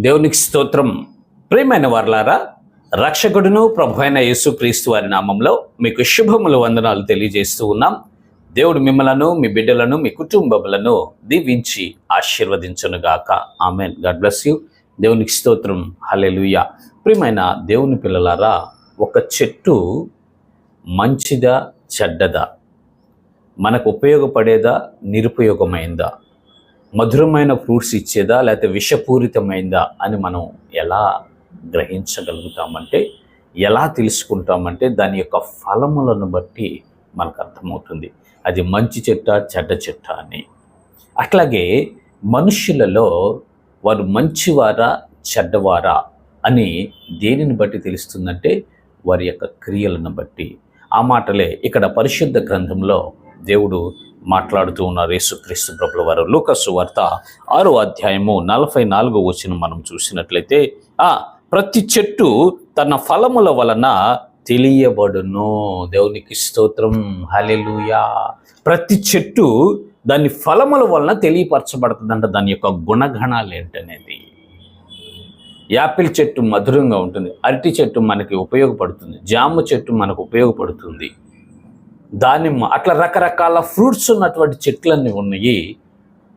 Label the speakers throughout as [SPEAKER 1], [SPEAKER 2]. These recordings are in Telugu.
[SPEAKER 1] దేవునికి స్తోత్రం. ప్రియమైన వర్లారా రక్షకుడును ప్రభు అయిన యేసుక్రీస్తు వారి నామంలో మీకు శుభములు వందనాలు తెలియజేస్తూ ఉన్నాం. దేవుడు మిమ్మలను మీ బిడ్డలను మీ కుటుంబములను దీవించి ఆశీర్వదించనుగాక. ఆమెన్. God bless you. దేవునికి స్తోత్రం. హల్లెలూయా. ప్రియమైన దేవుని పిల్లలారా ఒక చెట్టు మంచిదా చెడ్డదా? మనకు ఉపయోగపడేదా నిరుపయోగమైందా? మధురమైన ఫ్రూట్స్ ఇచ్చేదా లేకపోతే విషపూరితమైందా అని మనం ఎలా గ్రహించగలుగుతామంటే ఎలా తెలుసుకుంటామంటే దాని యొక్క ఫలములను బట్టి మనకు అర్థమవుతుంది. అది మంచి చెట్ట చెడ్డ చెట్ట అని. అట్లాగే మనుషులలో వారు మంచివారా చెడ్డవారా అని దేనిని బట్టి తెలుస్తుందంటే వారి యొక్క క్రియలను బట్టి. ఆ మాటలే ఇక్కడ పరిశుద్ధ గ్రంథంలో దేవుడు మాట్లాడుతూ ఉన్నారు యేసుక్రీస్తు ప్రభుల వారు. లూకసు వార్త ఆరో అధ్యాయము నలభై నాలుగో వచ్చిన మనం చూసినట్లయితే ఆ ప్రతి చెట్టు తన ఫలముల వలన తెలియబడును. దేవునికి స్తోత్రం. హలెలుయా ప్రతి చెట్టు దాని ఫలముల వలన తెలియపరచబడుతుందంట. దాని యొక్క గుణగణాలు ఏంటనేది. యాపిల్ చెట్టు మధురంగా ఉంటుంది. అరటి చెట్టు మనకి ఉపయోగపడుతుంది. జామ చెట్టు మనకు ఉపయోగపడుతుంది. దానిమ్మ అట్లా రకరకాల ఫ్రూట్స్ ఉన్నటువంటి చెట్లన్నీ ఉన్నాయి.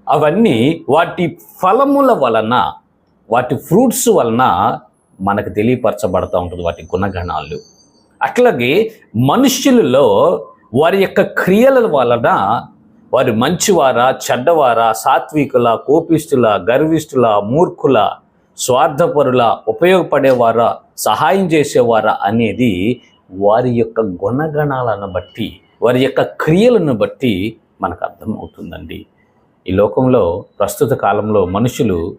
[SPEAKER 1] అవన్నీ వాటి ఫలముల వలన వాటి ఫ్రూట్స్ వలన మనకు తెలియపరచబడతా ఉంటుంది వాటి గుణగణాలు. అట్లాగే మనుష్యులలో వారి యొక్క క్రియల వలన వారి మంచివారా చెడ్డవారా సాత్వికుల కోపిష్ఠుల గర్విష్ఠుల మూర్ఖుల స్వార్థపరుల ఉపయోగపడేవారా సహాయం చేసేవారా అనేది వారి యొక్క గుణగణాలను బట్టి వారి యొక్క క్రియలను బట్టి మనకు అర్థమవుతుందండి. ఈ లోకంలో ప్రస్తుత కాలంలో మనుషులు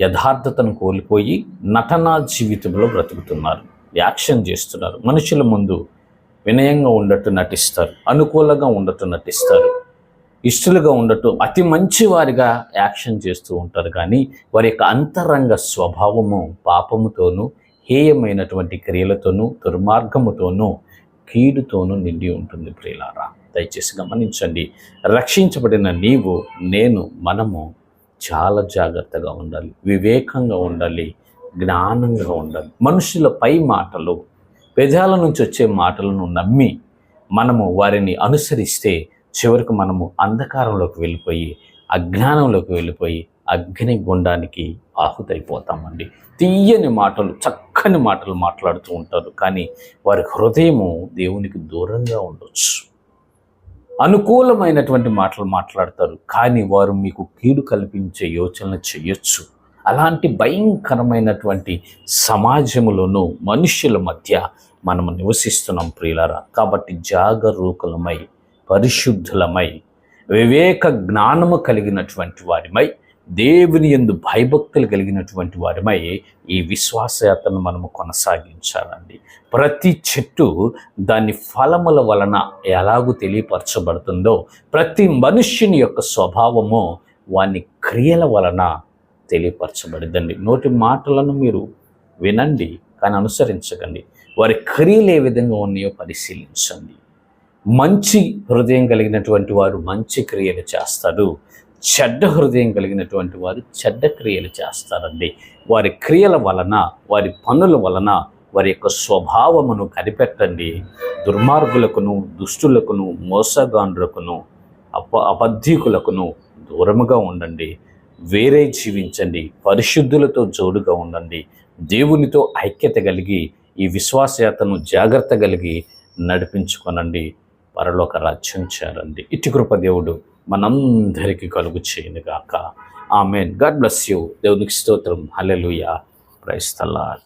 [SPEAKER 1] యథార్థతను కోల్పోయి నటనా జీవితంలో బ్రతుకుతున్నారు. యాక్షన్ చేస్తున్నారు. మనుషుల ముందు వినయంగా ఉండట్టు నటిస్తారు. అనుకూలంగా ఉండట్టు నటిస్తారు. ఇష్టలుగా ఉండటం అతి మంచి వారిగా యాక్షన్ చేస్తూ ఉంటారు. కానీ వారి యొక్క అంతరంగ స్వభావము పాపముతోనూ హేయమైనటువంటి క్రియలతోనూ దుర్మార్గముతోనూ కీడుతోనూ నిండి ఉంటుంది ప్రియులారా. దయచేసి గమనించండి. రక్షించబడిన నీవు నేను మనము చాలా జాగ్రత్తగా ఉండాలి. వివేకంగా ఉండాలి. జ్ఞానంగా ఉండాలి. మనుషుల పై మాటలు పెదాల నుంచి వచ్చే మాటలను నమ్మి మనము వారిని అనుసరిస్తే చివరికి మనము అంధకారంలోకి వెళ్ళిపోయి అజ్ఞానంలోకి వెళ్ళిపోయి అగ్ని గుండానికి ఆహుతైపోతామండి. తీయని మాటలు చక్కని మాటలు మాట్లాడుతూ ఉంటారు. కానీ వారి హృదయము దేవునికి దూరంగా ఉండొచ్చు. అనుకూలమైనటువంటి మాటలు మాట్లాడతారు. కానీ వారు మీకు కీడు కల్పించే యోచనలు చేయొచ్చు. అలాంటి భయంకరమైనటువంటి సమాజములను మనుష్యుల మధ్య మనము నివసిస్తున్నాం ప్రియులారా. కాబట్టి జాగరూకులమై పరిశుద్ధులమై వివేక జ్ఞానము కలిగినటువంటి వారిమై దేవుని ఎందు భయభక్తులు కలిగినటువంటి వారిమై ఈ విశ్వాసయాత్రను మనము కొనసాగించాలండి. ప్రతి చెట్టు దాని ఫలముల వలన ఎలాగూ తెలియపరచబడుతుందో ప్రతి మనుష్యుని యొక్క స్వభావము వాని క్రియల వలన తెలియపరచబడిద్దండి నోటి మాటలను మీరు వినండి కానీ అనుసరించకండి. వారి క్రియలు ఏ విధంగా ఉన్నాయో పరిశీలించండి. మంచి హృదయం కలిగినటువంటి వారు మంచి క్రియలు చేస్తారు. చెడ్డ హృదయం కలిగినటువంటి వారు చెడ్డ క్రియలు చేస్తారండి. వారి క్రియల వలన వారి పనుల వలన వారి యొక్క స్వభావమును కనిపెట్టండి. దుర్మార్గులకును దుష్టులకును మోసగాండ్రులకును అప అబద్ధికులకును దూరముగా ఉండండి. వేరే జీవించండి. పరిశుద్ధులతో జోడుగా ఉండండి. దేవునితో ఐక్యత కలిగి ఈ విశ్వాసయాతను జాగ్రత్త కలిగి నడిపించుకొనండి. పరలోక రాజ్యం చేరండి. ఇటు కృప దేవుడు మనందరికీ కలుగు చేయనుగాక ఆమెన్. God bless you. దేవునికి స్తోత్రం. హలెలుయా ప్రైస్తల్లా